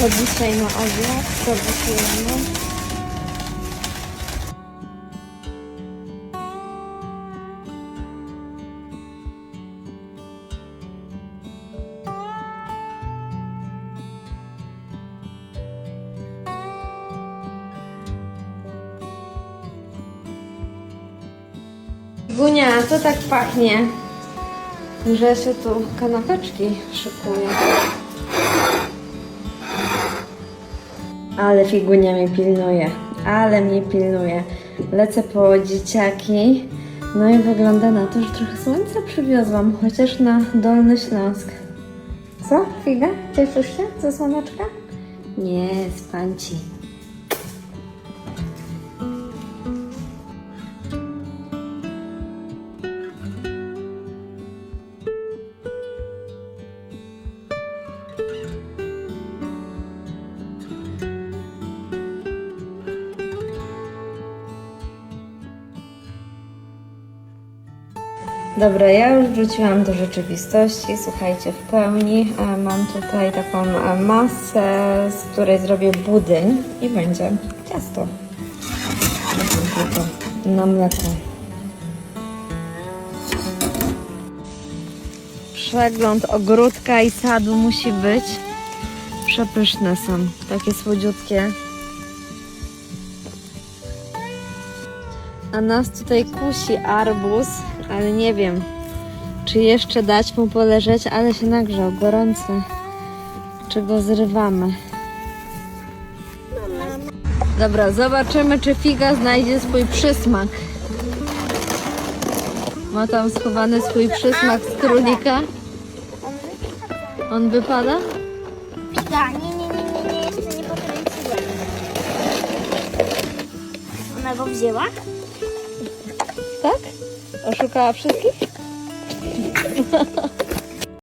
Bo dzisiaj na obiad to gotujemy. Gunia, co tak pachnie? Że się tu kanapeczki szykuje. Ale figunia mnie pilnuje, ale mnie pilnuje. Lecę po dzieciaki, no i wygląda na to, że trochę słońca przywiozłam, chociaż na Dolny Śląsk. Co, figa? Cieszysz się ze słoneczka? Nie, spanci. Dobra, ja już wróciłam do rzeczywistości. Słuchajcie, w pełni mam tutaj taką masę, z której zrobię budyń i będzie ciasto. Na mleku. Przegląd ogródka i sadu musi być. Przepyszne są, takie słodziutkie. A nas tutaj kusi arbuz, ale nie wiem, czy jeszcze dać mu poleżeć, ale się nagrzał, gorący. Czy go zrywamy? Dobra, zobaczymy, czy figa znajdzie swój przysmak. Ma tam schowany swój przysmak z królika. On wypada? Figa, nie, nie, nie, nie, nie, jeszcze nie pokręciłem. Ona go wzięła? Tak? Oszukała wszystkich?